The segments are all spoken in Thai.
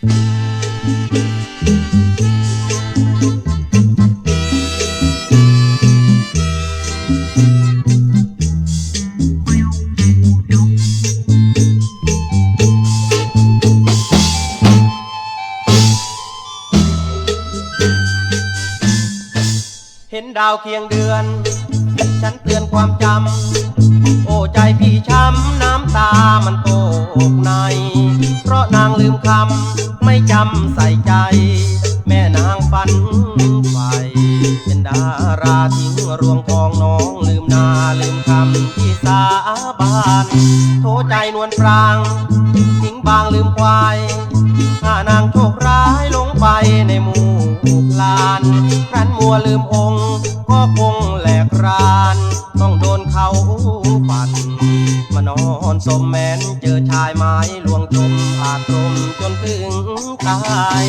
เห็นดาวเคียงเดือน ฉันเตือนความจำ โอ้ใจพี่ช้ำน้ำตามันตกใน เพราะนางลืมคำไม่จำใส่ใจ แม่นางฝันใฝ่เป็นดาราทิ้งรวงทองน้องลืมนาลืมคำที่สาบานโทใจนวลปรางทิ้งบางลืมควายถ้านางโชคร้ายลงไปในหมู่ลานครั้นมัวลืมองค์ก็คงแหลกราน อนสมแมนเจอชายไม้ลวงจมอาจรมจนถึงตาย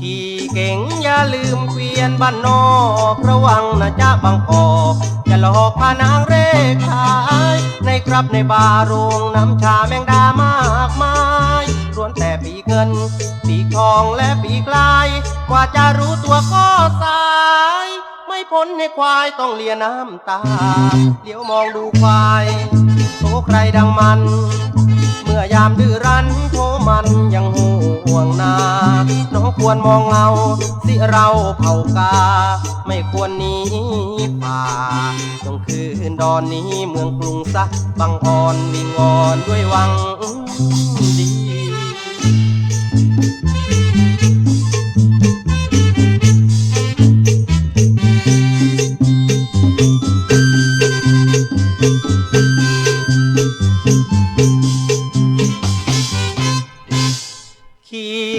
ขี่เก่งอย่าลืมเกวียนบ้านนอกระวังนะจ๊ะบางกอกอย่าหลอกพานางเร่ขาย ในครับในบาร์โรงน้ำชาแมงดามากมายล้วนแต่ปีเงิน ปีทองและปีกลาย กว่าจะรู้ตัวก็สายไม่พ้นในควายต้องเลียน้ำตา เดี๋ยวมองดูควาย ใครดังมัน เมื่อยามดื้อรั้นโทมันยังห่วงนาน้องควรมองเราสิเราเผากา ไม่ควรหนีป่าจงคืนดอนนี้เมืองกรุงซะบังอ่อนวิงอนด้วยวัง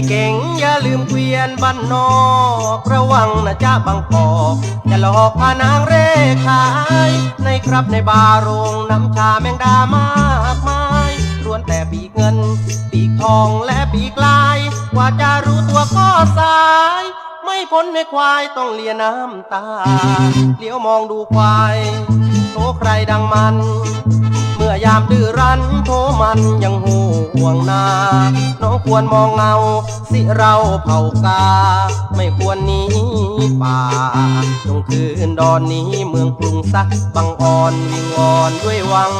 เก่งอย่าลืมเกวียนบ้านนอกระวังนะจ๊ะบางกอกจะหลอกพานางเร่ขาย ในครับในบาร์โรงน้ำชาแมงดามากมายล้วนแต่ปีกเงิน ปีกทองและปีกลายกว่าจะรู้ตัวก็สาย ไม่พ้นในควายต้องเลียน้ำตาเลี้ยวมองดูควายโตใครดังมัน ยามดื้อรั้นโทมันยังห่วงนา น้องควรมองเงา สิเราเผากา ไม่ควรหนีป่า จงคืนดอนนี้เมืองกรุงสักบังอ่อนวิงอ่อนด้วยวัง